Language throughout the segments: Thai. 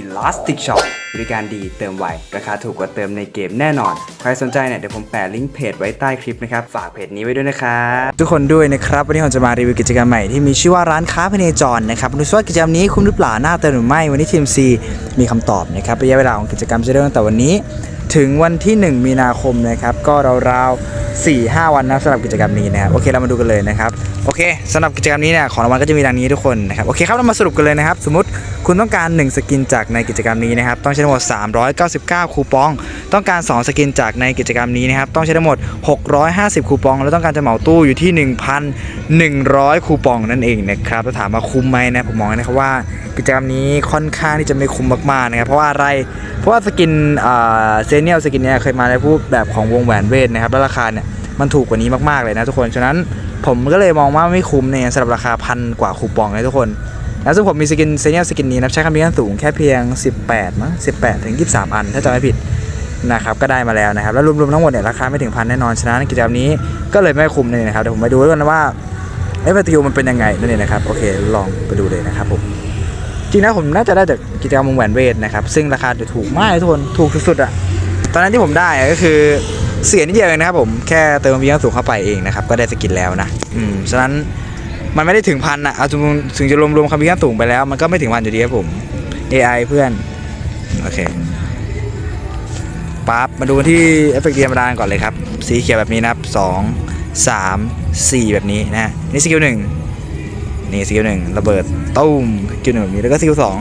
Elastic Shop บริการดีเติมไว ราคาถูกกว่าเติมในเกมแน่นอน ใครสนใจเนี่ยเดี๋ยวผมแปะลิงก์เพจไว้ใต้คลิปนะครับ ฝากเพจนี้ไว้ด้วยนะครับทุกคนด้วยนะครับ วันนี้ผมจะมารีวิวกิจกรรมใหม่ที่มีชื่อว่าร้านค้าพเนจรนะครับดูซิว่ากิจกรรมนี้คุ้มหรือเปล่าน่าเติมหรือไม่วันนี้ทีมซีมีคำตอบนะครับระยะเวลาของกิจกรรมจะเริ่มตั้งแต่วันนี้ ถึงวันที่ 1 มีนาคมนะครับก็ราวๆ4 5 วันนะสำหรับกิจกรรมนี้นะครับโอเคเรามาดูกันเลยนะครับโอเคสำหรับกิจกรรมนี้เนี่ยของรางวัลก็จะมีดังนี้ทุกคนนะครับโอเคครับเรามาสรุปกันเลยนะครับสมมติคุณต้องการ 1 สกินจากในกิจกรรมนี้นะครับต้องใช้ทั้งหมด 399 คูปอง ต้องการ 2 สกินจากในกิจกรรมนี้นะครับต้องใช้ทั้งหมด 650 คูปอง แล้วต้องการจะเหมาตู้อยู่ที่ 1,100 คูปองนั่นเองนะครับถ้าถามว่าคุ้มไหมนะผมมองนะครับว่ากิจกรรมนี้ค่อนข้างที่จะไม่คุ้มมากๆนะครับเพราะว่าอะไรเพราะว่าสกินเซเนียลสกินเนี่ยเคยมาในผู้แบบของวงแหวนเวทนะครับแล้วราคาเนี่ยมันถูกกว่านี้มากๆเลยนะทุกคนฉะนั้นผมก็เลยมองว่าไม่คุ้มเนี่ยสำหรับราคาพันกว่าคูปองนะทุกคนแล้วซึ่งผมมีสกินเซเนียลสกินนี้นะใช้คำนี้กันสูงแค่เพียง 18มั้ง18 ถึง 23 อัน ถ้าจำไม่ผิดนะครับก็ได้มาแล้วนะครับ แล้วรวมๆทั้งหมดเนี่ยราคาไม่ถึงพันแน่นอนฉะนั้นกิจกรรมนี้ก็เลยไม่คุ้มเลยนะครับเดี๋ยวผมไปดูด้วยกันนะว่าเอฟเฟติวมันเป็นยังไงนั่นเองนะครับโอเคลองไปดูเลยนะครับผมจริงนะผมน่าจะได้จากกิจกรรมวงแหวนเวทนะครับซึ่งราคาถูกมากทุกคนถูกสุดๆอะตอนนั้นที่ผมได้ก็คือ เสียนิดเดียวเองนะครับผมแค่เติมวีสูงเข้าไปเองนะครับก็ได้สกินแล้วนะอืมฉะนั้นมันไม่ได้ถึงพันอะเอาถึงจะรวมๆคำวิจารสูงไปแล้ว มันก็ไม่ถึงพันอยู่ดีครับผม AI เพื่อน โอเคปั๊บมาดูที่เอฟเฟกต์ธรรมดาก่อนเลยครับ สีเขียวแบบนี้นะครับสองสามสี่แบบนี้นะนี่สกิลหนึ่งนี่สกิลหนึ่งระเบิดตุ้มสกิลหนึ่งแบบนี้แล้วก็สกิลสอง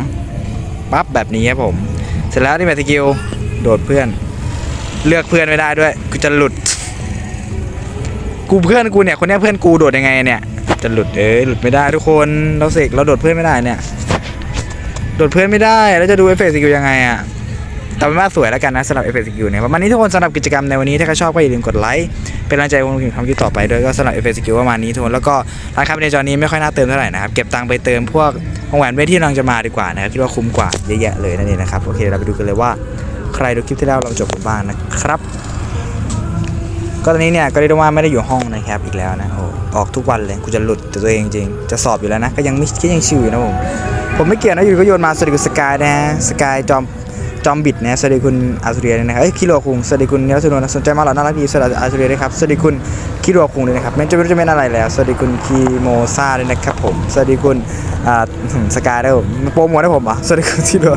ปั๊บแบบนี้ครับผม เสร็จแล้วนี่แบบสกิลโดดเพื่อน เลือกเพื่อนไม่ได้ด้วย กูจะหลุด กูเพื่อนกูเนี่ย คนนี้เพื่อนกูโดดยังไงเนี่ย จะหลุดเอ้ยหลุดไม่ได้ทุกคน เราเสกเราโดดเพื่อนไม่ได้เนี่ย โดดเพื่อนไม่ได้ แล้วจะดูเอฟเฟกต์สกิลยังไงอะแต่เป็นว่าสวยแล้วกันนะสำหรับเอฟเฟกต์สกิลเนี่ยประมาณนี้ทุกคนสำหรับกิจกรรมในวันนี้ถ้าใครชอบก็อย่าลืมกดไลค์ เป็นกำลังใจให้ผมทำคลิปต่อไปด้วยก็สำหรับเอฟเฟกต์สกิลประมาณนี้ทุกคนแล้วก็ราคาในจอนี้ไม่ค่อยน่าเติมเท่าไหร่นะครับเก็บตังค์ไปเติมพวกของแหวนเวทที่กำลังจะมาดีกว่านะครับคิดว่าคุ้มกว่าเยอะแยะเลยนั่นเองนะครับโอเคเราไปดูกันเลยว่า ใครดูคลิปที่แล้วเราจบกันบ้างนะครับ ก็ตอนนี้เนี่ยก็เรียกว่าไม่ได้อยู่ห้องนะครับอีกแล้วนะโอ้ออกทุกวันเลยกูจะหลุดตัวเองจริงจะสอบอยู่แล้วนะก็ยังไม่ก็ยังชิวอยู่นะผมผมไม่เกี่ยวนะอยู่ก็โยนมาสวัสดีคุณสกายนะฮะสกายจอม จอมบิดนะสวัสดีคุณอาซูเรียด้วยนะครับเอ้ยคิโรคุงสวัสดีคุณเนียสุนนสนใจมาหรอน่ารักดีสวัสดีอาซูเรียด้วยครับสวัสดีคุณคิโรคุงด้วยนะครับไม่จะไม่จะเป็นอะไรแล้ว สวัสดีคุณคีโมซาด้วยนะครับผมสวัสดีคุณอ่าสกายด้วยผมโปรโมทให้ผมอะสวัสดีคุณซิโร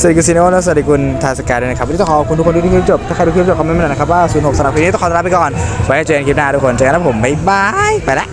สวัสดีคุณซิโนและสวัสดีคุณทาสกายด้วยนะครับวันนี้ต้องขอบคุณทุกคนที่ดูคลิปจบถ้าใครดูคลิปจบคอมเมนต์มาหน่อยนะครับว่า06สำหรับคลิปนี้ต้องขอลาไปก่อนไว้เจอกันคลิปหน้าทุกคนเจอกันนะผมบ๊ายบายไปละ